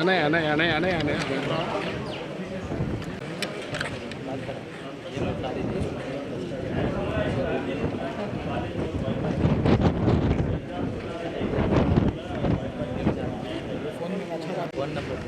அண்ணே அண்ணே அண்ணே அண்ணே அண்ணே वन नंबर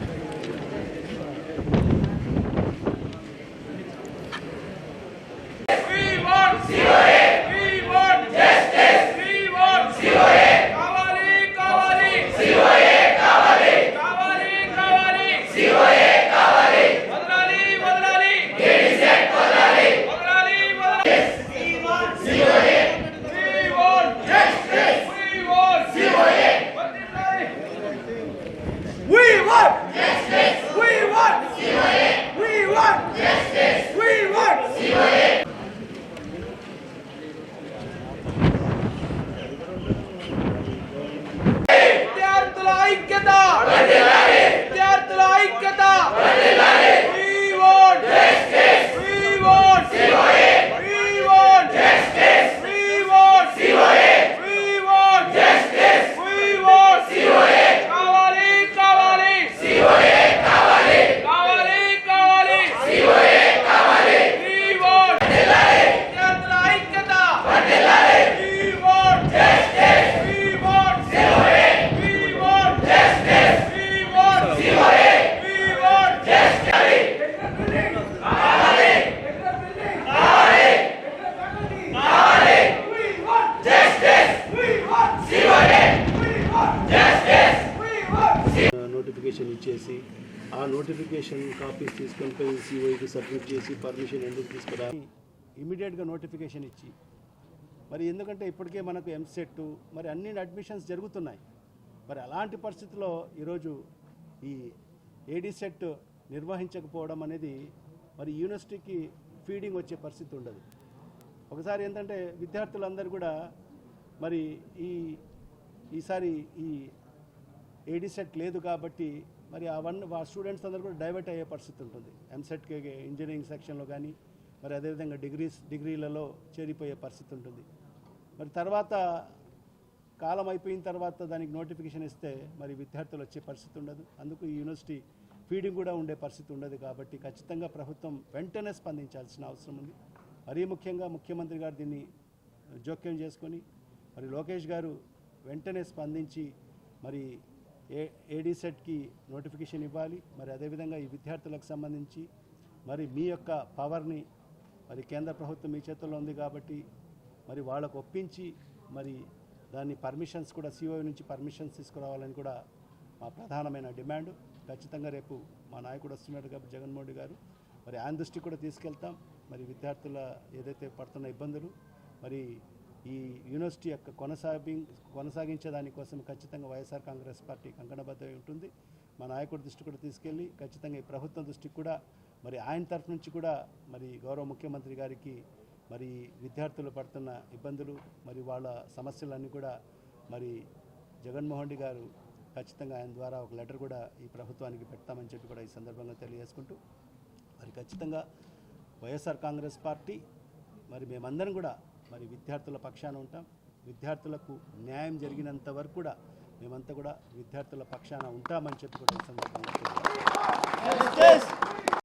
నోటిఫికేషన్ ఇచ్చేసి ఆ నోటిఫికేషన్ కాపీస్ తీసుకొని పోయి సిఓకి సబ్మిట్ చేసి పర్మిషన్ ఎందుకు తీసుకురా ఇమీడియట్గా నోటిఫికేషన్ ఇచ్చి. మరి ఎందుకంటే ఇప్పటికే మనకు ఎంసెట్ మరి అన్ని అడ్మిషన్స్ జరుగుతున్నాయి. మరి అలాంటి పరిస్థితుల్లో ఈరోజు ఈ ఏడీ సెట్ నిర్వహించకపోవడం అనేది మరి యూనివర్సిటీకి ఫీడింగ్ వచ్చే పరిస్థితి ఉండదు. ఒకసారి ఏంటంటే విద్యార్థులందరూ కూడా మరి ఈ ఈసారి ఈ ఏడీ సెట్ లేదు కాబట్టి మరి ఆ వన్ ఆ స్టూడెంట్స్ అందరూ కూడా డైవర్ట్ అయ్యే పరిస్థితి ఉంటుంది. ఎంసెట్కి ఇంజనీరింగ్ సెక్షన్లో కానీ మరి అదేవిధంగా డిగ్రీస్ డిగ్రీలలో చేరిపోయే పరిస్థితి ఉంటుంది. మరి తర్వాత కాలం అయిపోయిన తర్వాత దానికి నోటిఫికేషన్ ఇస్తే మరి విద్యార్థులు వచ్చే పరిస్థితి ఉండదు. అందుకు ఈ యూనివర్సిటీ ఫీడింగ్ కూడా ఉండే పరిస్థితి ఉండదు కాబట్టి ఖచ్చితంగా ప్రభుత్వం వెంటనే స్పందించాల్సిన అవసరం ఉంది. మరీ ముఖ్యంగా ముఖ్యమంత్రి గారు దీన్ని జోక్యం చేసుకొని మరి లోకేష్ గారు వెంటనే స్పందించి మరి ఏ ఏడీ సెట్కి నోటిఫికేషన్ ఇవ్వాలి. మరి అదేవిధంగా ఈ విద్యార్థులకు సంబంధించి మరి మీ యొక్క పవర్ని మరి కేంద్ర ప్రభుత్వం మీ చేతుల్లో ఉంది కాబట్టి మరి వాళ్ళకు ఒప్పించి మరి దాన్ని పర్మిషన్స్ కూడా సిఓ నుంచి పర్మిషన్స్ తీసుకురావాలని కూడా మా ప్రధానమైన డిమాండ్. ఖచ్చితంగా రేపు మా నాయకుడు వస్తున్నాడు కాబట్టి జగన్మోహన్ రెడ్డి గారు. మరి ఆయన దృష్టికి కూడా తీసుకెళ్తాం. మరి విద్యార్థుల ఏదైతే పడుతున్న ఇబ్బందులు మరి ఈ యూనివర్సిటీ యొక్క కొనసాగి కొనసాగించే దానికోసం ఖచ్చితంగా వైఎస్ఆర్ కాంగ్రెస్ పార్టీ కంకణబద్ధమై ఉంటుంది. మా నాయకుడి దృష్టి కూడా తీసుకెళ్ళి ఖచ్చితంగా ఈ ప్రభుత్వం దృష్టికి కూడా మరి ఆయన తరఫు నుంచి కూడా మరి గౌరవ ముఖ్యమంత్రి గారికి మరి విద్యార్థులు పడుతున్న ఇబ్బందులు మరి వాళ్ళ సమస్యలన్నీ కూడా మరి జగన్మోహన్ రెడ్డి గారు ఖచ్చితంగా ఆయన ద్వారా ఒక లెటర్ కూడా ఈ ప్రభుత్వానికి పెడతామని చెప్పి కూడా ఈ సందర్భంగా తెలియజేసుకుంటూ మరి ఖచ్చితంగా వైఎస్ఆర్ కాంగ్రెస్ పార్టీ మరి మేమందరం కూడా మరి విద్యార్థుల పక్షాన ఉంటాం. విద్యార్థులకు న్యాయం జరిగినంత వరకు కూడా మేమంతా కూడా విద్యార్థుల పక్షాన ఉంటామని చెప్పి కూడా సందర్భంగా